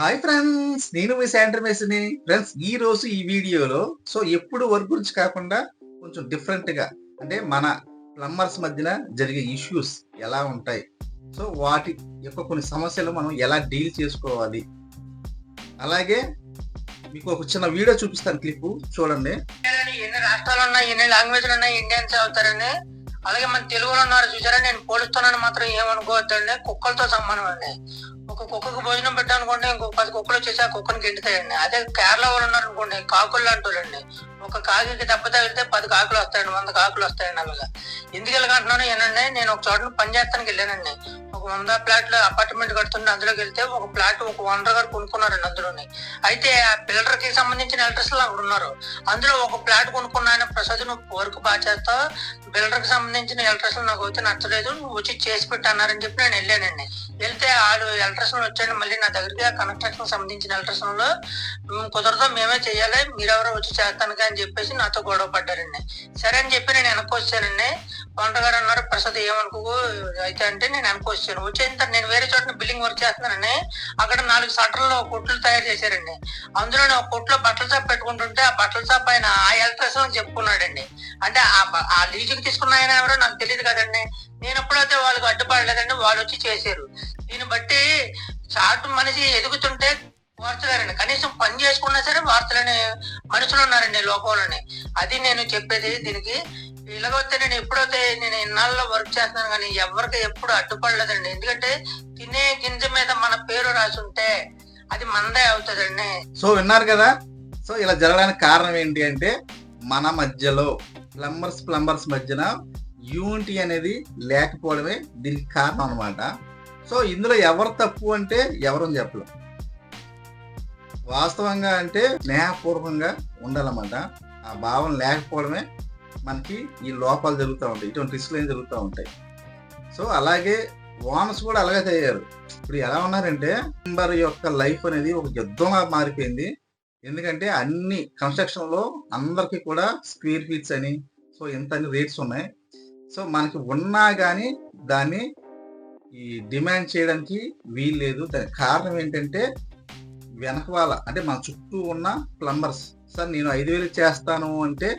Hi friends నేను మీ Santner మేసిని friends ఈ రోజు ఈ వీడియోలో సో ఎప్పుడు వర్క్ గురించి కాకుండా కొంచెం డిఫరెంట్గా అంటే మన ప్లంబర్స్ మధ్యన జరిగే ఇష్యూస్ ఎలా ఉంటాయి? సో వాటి యొక్క కొన్ని సమస్యలు మనం ఎలా డీల్ చేసుకోవాలి? అలాగే మీకు ఒక చిన్న వీడియో చూపిస్తాను క్లిప్ చూడండి. ఎన్ని రాష్ట్రాలు ఉన్నాయి ఎన్ని లాంగ్వేజ్లు ఉన్నాయి ఇండియన్స్ అవుతారని. అలాగే మన తెలుగులో ఉన్నారు చూసారా నేను పోలుస్తున్నాను మాత్రం ఏమనుకోవద్దండి. కుక్కలతో సమానం అండి. ఒక కుక్కకు భోజనం పెట్టానుకోండి ఇంకో పది కుక్కలు వచ్చేసి ఆ కుక్కను గెంటుతాయండి అదే కేరళ వాళ్ళు ఉన్నారు అనుకోండి కాకులు అంటారండి ఒక కాకి దెబ్బ తగిలితే పది కాకులు వస్తాయండి వంద కాకులు వస్తాయండి అలాగా ఎందుకు వెళ్ళగంటున్నాను ఏనండి నేను ఒక చోట పని చేస్తానికి వెళ్ళానండి. ఒక వంద ప్లాట్లో అపార్ట్మెంట్ కడుతుంటే అందులోకి వెళ్తే ఒక ప్లాట్ ఒక ఓనర్ గారు కొనుక్కున్నారండి అందులోని. అయితే ఆ పిల్లర్కి సంబంధించిన ఎలక్ట్రిసిటీ అక్కడ ఉన్నారు. అందులో ఒక ప్లాట్ కొనుక్కున్న ఆయన ప్రసాద్ నువ్వు వర్క్ బాగా చేస్తావు. బిల్డర్కి సంబంధించిన ఎలక్ట్రిసిటీ నాకు అయితే నచ్చలేదు. నువ్వు వచ్చి చేసి పెట్టన్నారని చెప్పి నేను వెళ్ళానండి. వెళ్తే ఆడు ఎలక్ట్రిసిటీ వచ్చాను మళ్ళీ నా దగ్గరికి ఆ కన్స్ట్రక్షన్ సంబంధించిన ఎలక్ట్రిసిటీ లో. "మేము కుదరదు మేమే చేయాలి మీరెవరో వచ్చి చేస్తాను అని చెప్పేసి నాతో గొడవ పడ్డారండి. సరే అని చెప్పి నేను వెనకొచ్చానండి వచ్చానండి. గారు అన్నారు ప్రసాద్ ఏమనుకో అయితే అంటే నేను వెనకొచ్చాను వచ్చేంత నేను వేరే చోట బిల్డింగ్ వర్క్ చేస్తున్నానండి. అక్కడ నాలుగు షట్టర్లు కొట్లు తయారు చేశారండి. అందులో నేను ఒక కొట్లో బట్టల షాప్ పెట్టుకుంటుంటే ఆ బట్టల షాప్ ఆయన ఆ ఎలక్ట్రిసిటీ చెప్పుకున్నాడండి. అంటే ఆ ఆ లీజుకి తీసుకున్న ఆయన ఎవరో నాకు తెలియదు కదండి. నేను ఎప్పుడైతే వాళ్ళకి అడ్డుపడలేదండి వాళ్ళు వచ్చి చేశారు. దీన్ని బట్టి చాటు మనిషి ఎదుగుతుంటే మార్చలేరండి కనీసం పని చేసుకున్నా సరే మార్చలేని మనుషులు ఉన్నారండి లోకంలోని. అది నేను చెప్పేది దీనికి. ఇలాగైతే నేను ఎప్పుడైతే నేను ఇన్నాళ్ళలో వర్క్ చేస్తున్నాను కానీ ఎవరికి ఎప్పుడు అడ్డుపడలేదండి. ఎందుకంటే తినే గింజ మీద మన పేరు రాసి ఉంటే అది మనదే అవుతుందండి. సో విన్నారు కదా? సో ఇలా జరగడానికి కారణం ఏంటి అంటే మన మధ్యలో ప్లంబర్స్ ప్లంబర్స్ మధ్యన యూనిటీ అనేది లేకపోవడమే దీనికి కారణం అనమాట సో ఇందులో ఎవరు తప్పు అంటే ఎవరు చెప్పలేం. వాస్తవంగా అంటే స్నేహపూర్వకంగా ఉండాలన్నమాట. ఆ భావం లేకపోవడమే మనకి ఈ లోపాలు జరుగుతూ ఉంటాయి. ఇటువంటి రిస్క్లు ఏం జరుగుతూ ఉంటాయి. సో అలాగే ఓనర్స్ కూడా అలాగే తయారు ఇప్పుడు ఎలా ఉన్నారంటే మెంబర్ యొక్క లైఫ్ అనేది ఒక యుద్ధంలా మారిపోయింది. ఎందుకంటే అన్ని కన్స్ట్రక్షన్లో అందరికీ కూడా స్క్వేర్ ఫీట్స్ అని సో ఇంత అని రేట్స్ ఉన్నాయి. సో మనకి ఉన్నా కానీ దాన్ని ఈ డిమాండ్ చేయడానికి వీలు లేదు దానికి కారణం ఏంటంటే వెనక వాళ్ళ అంటే మన చుట్టూ ఉన్న ప్లంబర్స్. సార్ నేను ఐదు వేలు చేస్తాను అంటే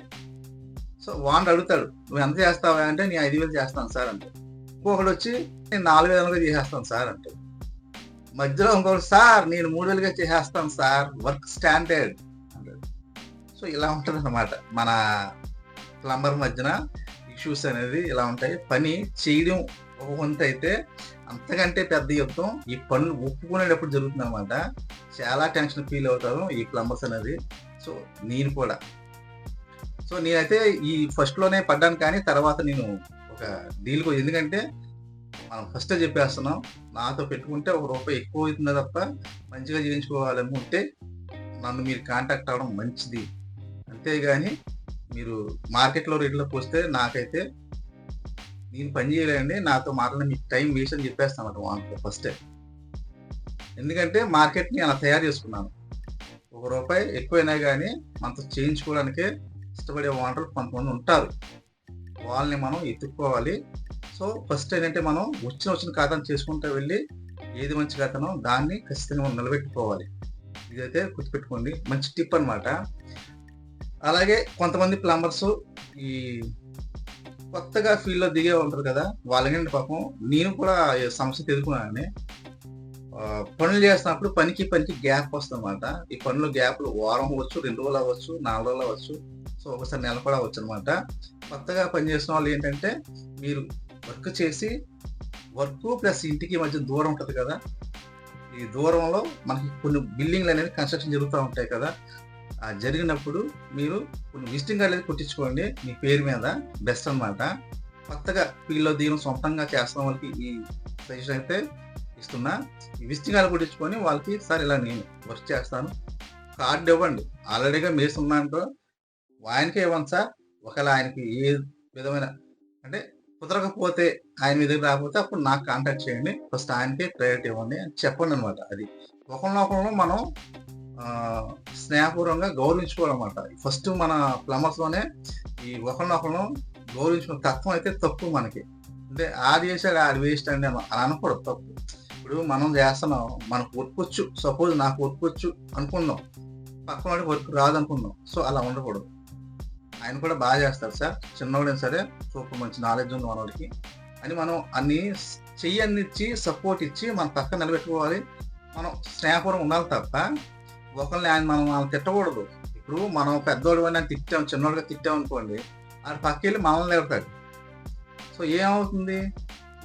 సో వాడు అడుగుతాడు నువ్వు ఎంత చేస్తావా? అంటే నేను ఐదు వేలు చేస్తాను సార్ అంటే ఇంకొకడు వచ్చి నేను నాలుగు వేలుగా చేసేస్తాను సార్ అంటే మధ్యలో ఇంకొకటి సార్ నేను మూడు వేలుగా చేసేస్తాను సార్ వర్క్ స్టాండర్డ్ అంటాడు. సో ఇలా ఉంటుంది అనమాట మన ప్లంబర్ మధ్యన ఇష్యూస్ అనేది ఇలా ఉంటాయి. పని చేయడం ఒక వంత అయితే అంతకంటే పెద్ద యుద్ధం ఈ పనులు ఒప్పుకునేటప్పుడు జరుగుతుంది అనమాట చాలా టెన్షన్ ఫీల్ అవుతారు ఈ ప్లంబర్స్ అనేది. సో నేను కూడా. సో నేనైతే ఈ ఫస్ట్లోనే పడ్డాను కానీ తర్వాత నేను ఒక డీల్ ఎందుకంటే మనం ఫస్ట్ చెప్పేస్తున్నాం నాతో పెట్టుకుంటే ఒక రూపాయి ఎక్కువ అవుతుందా తప్ప మంచిగా చేయించుకోవాలనుకుంటే నన్ను మీరు కాంటాక్ట్ అవ్వడం మంచిది. అంతేగాని మీరు మార్కెట్లో రేట్లోకి వస్తే నాకైతే నేను పని చేయలేదండి. నాతో మాట్లాడిన మీకు టైం వేస్ట్ అని చెప్పేస్తాను అన్నమాట వానికి ఫస్టే. ఎందుకంటే మార్కెట్ని అలా తయారు చేసుకున్నాను. ఒక రూపాయి ఎక్కువైనా కానీ మనతో చేయించుకోవడానికే ఇష్టపడే ఓనర్లు కొంతమంది ఉంటారు. వాళ్ళని మనం ఎత్తుక్కోవాలి. సో ఫస్ట్ ఏంటంటే మనం వచ్చిన వచ్చిన ఖాతాను చేసుకుంటూ వెళ్ళి ఏది మంచి ఖాతానో దాన్ని ఖచ్చితంగా మనం నిలబెట్టుకోవాలి. ఇదైతే గుర్తుపెట్టుకోండి. మంచి టిప్ అన్నమాట. అలాగే కొంతమంది ప్లంబర్స్ ఈ కొత్తగా ఫీల్డ్లో దిగే ఉంటారు కదా వాళ్ళకంటే పాపం నేను కూడా సమస్య ఎదుర్కొన్నానని. పనులు చేస్తున్నప్పుడు పనికి పనికి గ్యాప్ వస్తుంది ఈ పనులు గ్యాప్లు వారం అవ్వచ్చు రెండు రోజులు అవ్వచ్చు నాలుగు రోజులు అవ్వచ్చు సో ఒకసారి నెల కూడా అవ్వచ్చు అనమాట కొత్తగా పనిచేసిన వాళ్ళు ఏంటంటే మీరు వర్క్ చేసి వర్క్ ప్లస్ ఇంటికి మధ్య దూరం ఉంటుంది కదా. ఈ దూరంలో మనకి కొన్ని బిల్డింగ్లు అనేవి కన్స్ట్రక్షన్ జరుగుతూ ఉంటాయి కదా. జరిగినప్పుడు మీరు కొన్ని విజిటింగ్ కార్డు అనేది కుట్టించుకోండి మీ పేరు మీద బెస్ట్ అన్నమాట. కొత్తగా ఫీల్డ్లో దిగిన సొంతంగా చేస్తున్న వాళ్ళకి ఈ సజెషన్ అయితే ఇస్తున్నా. ఈ విజిటింగ్ కార్డు కుట్టించుకొని వాళ్ళకి సార్ ఇలా నేను వర్క్ చేస్తాను. కార్డు ఇవ్వండి. ఆల్రెడీగా మీరు ఉన్నాంటో ఆయనకే ఇవ్వండి సార్. ఒకవేళ ఆయనకి ఏ విధమైన అంటే కుదరకపోతే ఆయన మీద రాకపోతే అప్పుడు నాకు కాంటాక్ట్ చేయండి. ఫస్ట్ ఆయనకే ప్రయారిటీ ఇవ్వండి అని చెప్పండి అనమాట అది ఒకరినొకరు మనం స్నేహపూర్వకంగా గౌరవించుకోవడం అనమాట ఫస్ట్ మన ప్లంబర్స్లోనే ఈ ఒకరినొకరు గౌరవించుకున్న తత్వం అయితే తప్పు మనకి. అంటే ఆది చేశాడు ఆడి వేస్ట్ అండి అని అలా అనకూడదు తప్పు. ఇప్పుడు మనం చేస్తున్నాం మనకు వర్క్ వచ్చు సపోజ్ నాకు వర్క్ వచ్చు అనుకుందాం. పక్కన వాడికి వర్క్ రాదు అనుకుందాం సో అలా ఉండకూడదు. ఆయన కూడా బాగా చేస్తారు సార్. చిన్నవాడైనా సరే సూపర్ మంచి నాలెడ్జ్ ఉంది మనవాడికి అని మనం అన్ని చెయ్యి అన్ని ఇచ్చి సపోర్ట్ ఇచ్చి మన పక్కన నిలబెట్టుకోవాలి. మనం స్నేహపూర్వం ఉండాలి తప్ప ఒకరిని ఆయన మనం మనం తిట్టకూడదు. ఇప్పుడు మనం పెద్దోడు అని తిట్టాం చిన్నోడుగా తిట్టాం అనుకోండి ఆయన పక్క వెళ్ళి మనల్ని నిలబడతాడు సో ఏమవుతుంది?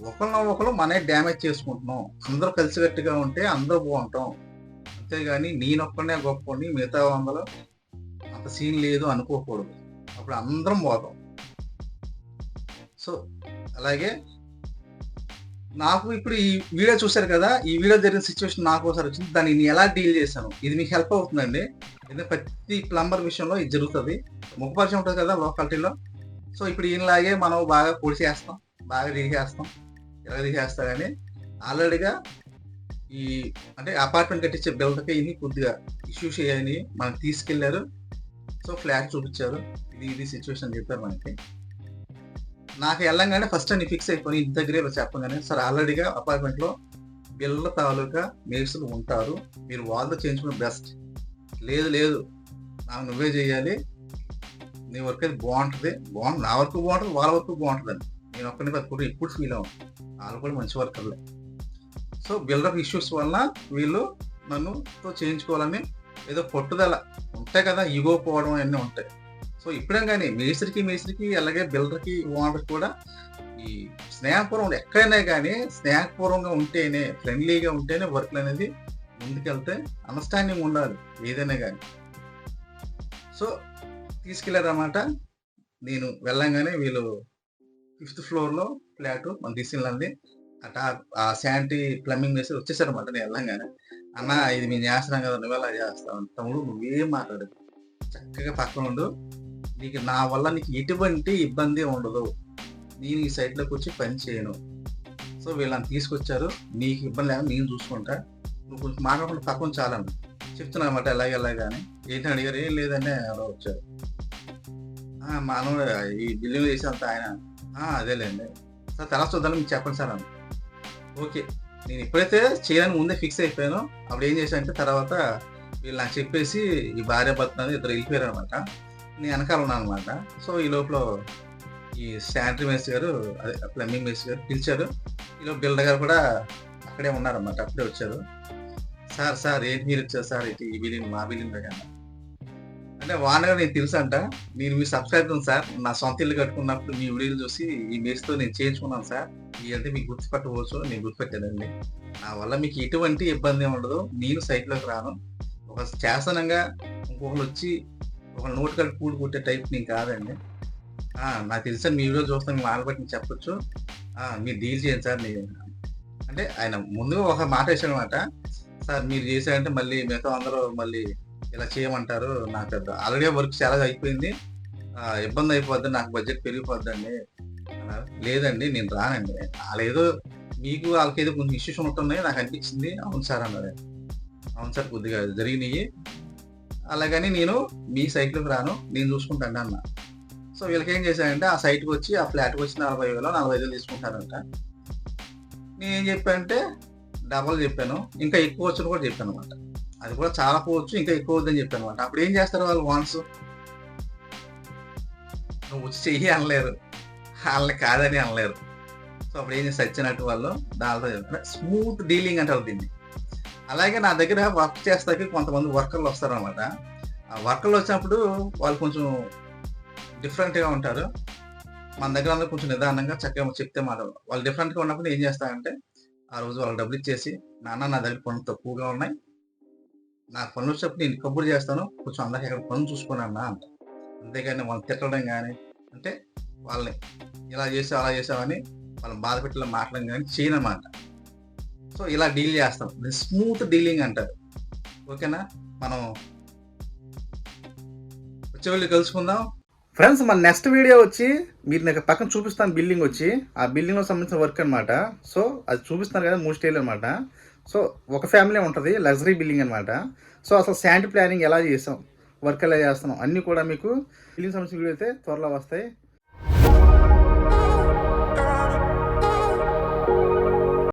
ఒకరిని ఒకరు మనే డ్యామేజ్ చేసుకుంటున్నాం. అందరూ కలిసికట్టుగా ఉంటే అందరూ బాగుంటాం. అంతేగాని నేనొక్కడనే గొప్పని మిగతా వందలు అంత సీన్ లేదు అనుకోకూడదు. అప్పుడు అందరం పోతాం. సో అలాగే నాకు ఇప్పుడు ఈ వీడియో చూశారు కదా ఈ వీడియో జరిగిన సిచ్యువేషన్ నాకు ఒకసారి వచ్చింది. దాన్ని నేను ఎలా డీల్ చేశాను? ఇది మీకు హెల్ప్ అవుతుందండి. ఎందుకంటే ప్రతి ప్లంబర్ విషయంలో ఇది జరుగుతుంది. ముఖపరిచయం ఉంటుంది కదా లోకాలిటీలో సో ఇప్పుడు ఈయనలాగే మనం బాగా పొడి చేస్తాం బాగా దిగేస్తాం ఎలా తీసేస్తారని ఆల్రెడీగా ఈ అంటే అపార్ట్మెంట్ కట్టించే బిల్డర్కి ఇన్ని కొద్దిగా ఇష్యూస్ అయ్యాయని మనం తీసుకెళ్ళారు. సో ఫ్లాట్ చూపించారు. ఇది ఇది సిచ్యువేషన్ చెప్పారు మనకి. నాకు వెళ్ళంగానే ఫస్ట్ అని ఫిక్స్ అయిపోయి ఇంటి దగ్గరే చెప్పగానే సార్ ఆల్రెడీగా అపార్ట్మెంట్లో లో తాలూకా మేడ్స్లు ఉంటారు. మీరు వాళ్ళతో చేయించుకున్న బెస్ట్ లేదు లేదు. నాకు నువ్వే చేయాలి. నీ వర్క్ అయితే బాగుంటుంది. బాగుంటుంది నా వర్క్ బాగుంటుంది వాళ్ళ వర్క్ బాగుంటుంది అని నేను ఒక్కడిని కూడా ఎప్పుడు ఫీల్ అవ్వను. వాళ్ళు కూడా మంచి వర్కర్లే సో బిల్డర్ ఇష్యూస్ వలన వీళ్ళు నన్ను చేయించుకోవాలని ఏదో పట్టుదల ఉంటాయి కదా ఈగో పోవడం అన్నీ ఉంటాయి. సో ఇప్పుడే కానీ మేస్త్రికి మేస్త్రికి అలాగే బిల్డర్కి ఓనర్ కూడా ఈ స్నేహపూర్వం ఎక్కడైనా కానీ స్నేహపూర్వంగా ఉంటేనే ఫ్రెండ్లీగా ఉంటేనే వర్క్లు అనేది ముందుకెళ్తే అండర్స్టాండింగ్ ఉండాలి ఏదైనా కానీ సో తీసుకెళ్ళారన్నమాట. నేను వెళ్ళంగానే వీళ్ళు ఫిఫ్త్ ఫ్లోర్లో ఫ్లాట్ మన తీసుకెళ్ళండి అట ఆ శాంటీ ప్లంబింగ్ వేసి వచ్చేసారన్నమాట నేను వెళ్ళంగానే. అన్న ఇది మేము చేస్తున్నాం కదా నువ్వు ఎలా చేస్తావు? తమ్ముడు నువ్వేం మాట్లాడదు చక్కగా పక్కన ఉండు. నీకు నా వల్ల నీకు ఎటువంటి ఇబ్బంది ఉండదు. నేను ఈ సైట్లోకి వచ్చి పని చేయను. సో వీళ్ళని తీసుకొచ్చారు. నీకు ఇబ్బంది లేదు నేను చూసుకుంటా. నువ్వు కొంచెం మాట్లాడకుండా పక్కన చాలండి చెప్తున్నా అనమాట ఎలాగ ఎలాగ అని. ఏంటని అడిగారు? ఏం లేదని ఎవరో వచ్చారు. మానవ ఈ బిల్డింగ్ చేసేంత ఆయన. అదేలేండి. సార్ తర్వాత చూద్దాం మీకు చెప్పండి సార్ అని ఓకే. నేను ఎప్పుడైతే చేయాలని ముందే ఫిక్స్ అయిపోయాను అప్పుడు ఏం చేశానంటే తర్వాత వీళ్ళు నాకు చెప్పేసి ఈ భార్య భర్త ఇద్దరు వెళ్ళిపోయారు అనమాట నేను వెనకాల ఉన్నాను అనమాట సో ఈ లోపల ఈ శానిటరీ మేస్ గారు అదే ప్లంబింగ్ మేస్ గారు పిలిచారు. ఈలో బిల్డర్ గారు కూడా అక్కడే ఉన్నారన్నమాట అప్పుడే వచ్చారు. సార్ సార్ ఏంటి మీరు వచ్చారు సార్? ఇటు ఈ బిల్లింగ్ మా బిల్లింగ్ దగ్గర అంటే వానగా నేను తెలుసు అంట నేను మీ సబ్స్క్రైబర్ సార్ నా సొంత ఇల్లు కట్టుకున్నప్పుడు మీ వీడియోలు చూసి ఈ మేస్తో నేను చేయించుకున్నాను సార్. ఈ అంటే మీకు గుర్తుపట్టవచ్చు నేను గుర్తుపెట్టానండి నా వల్ల మీకు ఎటువంటి ఇబ్బంది ఉండదు. నేను సైట్లోకి రాను. ఒక శాసనంగా ఇంకొకరు వచ్చి ఒక నోట్ కలిపి పూలు కొట్టే టైప్ నేను కాదండి. నాకు తెలుసా మీ వీడియో చూస్తాను మీ బట్టి నేను చెప్పొచ్చు మీరు డీల్ చేయండి సార్ మీరు అంటే ఆయన ముందుగా ఒక మాట వేసాను అనమాట సార్ మీరు చేశారంటే మళ్ళీ మిగతా అందరూ మళ్ళీ ఇలా చేయమంటారు. నాకు పెద్ద ఆల్రెడీ వర్క్ చాలా అయిపోయింది. ఇబ్బంది అయిపోద్ది నాకు బడ్జెట్ పెరిగిపోద్దండి లేదండి నేను రానండి. వాళ్ళేదో మీకు వాళ్ళకి ఏదో కొంచెం ఇష్యూస్ ఉంటున్నాయి నాకు అనిపించింది. అవును సార్ అన్నారు అవును సార్ కొద్దిగా జరిగినాయి. అలాగని నేను మీ సైట్లోకి రాను నేను చూసుకుంటాను అన్న. సో వీళ్ళకి ఏం చేశానంటే ఆ సైట్కి వచ్చి ఆ ఫ్లాట్కి వచ్చి నలభై వేలు నలభై వేలు తీసుకుంటారంట. నేనేం చెప్పానంటే డబల్ చెప్పాను. ఇంకా ఎక్కువ వచ్చని కూడా చెప్పాను అనమాట అది కూడా చాలా పోవచ్చు ఇంకా ఎక్కువ వద్దని చెప్పాను అనమాట అప్పుడు ఏం చేస్తారు వాళ్ళు వాన్స్ నువ్వు వచ్చి చెయ్యి అనలేరు. వాళ్ళని కాదని అనలేరు. సో అప్పుడు ఏం చేసి వచ్చినట్టు వాళ్ళు దాంతో స్మూత్ డీలింగ్ అంటారు దీన్ని. అలాగే నా దగ్గర వర్క్ చేస్తాకి కొంతమంది వర్కర్లు వస్తారనమాట ఆ వర్కర్లు వచ్చినప్పుడు వాళ్ళు కొంచెం డిఫరెంట్గా ఉంటారు. మన దగ్గర అందరూ కొంచెం నిదానంగా చక్కగా చెప్తే మాట వాళ్ళు డిఫరెంట్గా ఉన్నప్పుడు ఏం చేస్తారంటే ఆ రోజు వాళ్ళకి డబ్బులు ఇచ్చేసి నాన్న నా దగ్గర పనులు తక్కువగా ఉన్నాయి. నాకు పనులు వచ్చినప్పుడు నేను కబుర్లు చేస్తాను. కొంచెం అందరికీ ఎక్కడ పనులు చూసుకుని అన్న అంట. అంతేగాని వాళ్ళని తిట్టడం కానీ అంటే వాళ్ళని ఇలా చేసావు అలా చేసావని వాళ్ళని బాధ మాట్లాడడం కానీ చేయనమాట. సో ఇలా డీల్ చేస్తాం. స్మూత్ డీలింగ్ అంటారు. ఓకేనా? మనం వచ్చే వెళ్ళి కలుసుకుందాం. ఫ్రెండ్స్ మన నెక్స్ట్ వీడియో వచ్చి మీరు నాకు పక్కన చూపిస్తాను బిల్డింగ్ వచ్చి. ఆ బిల్డింగ్లో సంబంధించిన వర్క్ అనమాట సో అది చూపిస్తాను కదా మూడు స్టేల్ అనమాట సో ఒక ఫ్యామిలీ ఉంటుంది లగ్జరీ బిల్డింగ్ అనమాట సో అసలు శాండ్ ప్లానింగ్ ఎలా చేసాం వర్క్ ఎలా చేస్తున్నాం అన్నీ కూడా మీకు బిల్డింగ్ సంబంధించిన వీడియో అయితే త్వరలో వస్తాయి.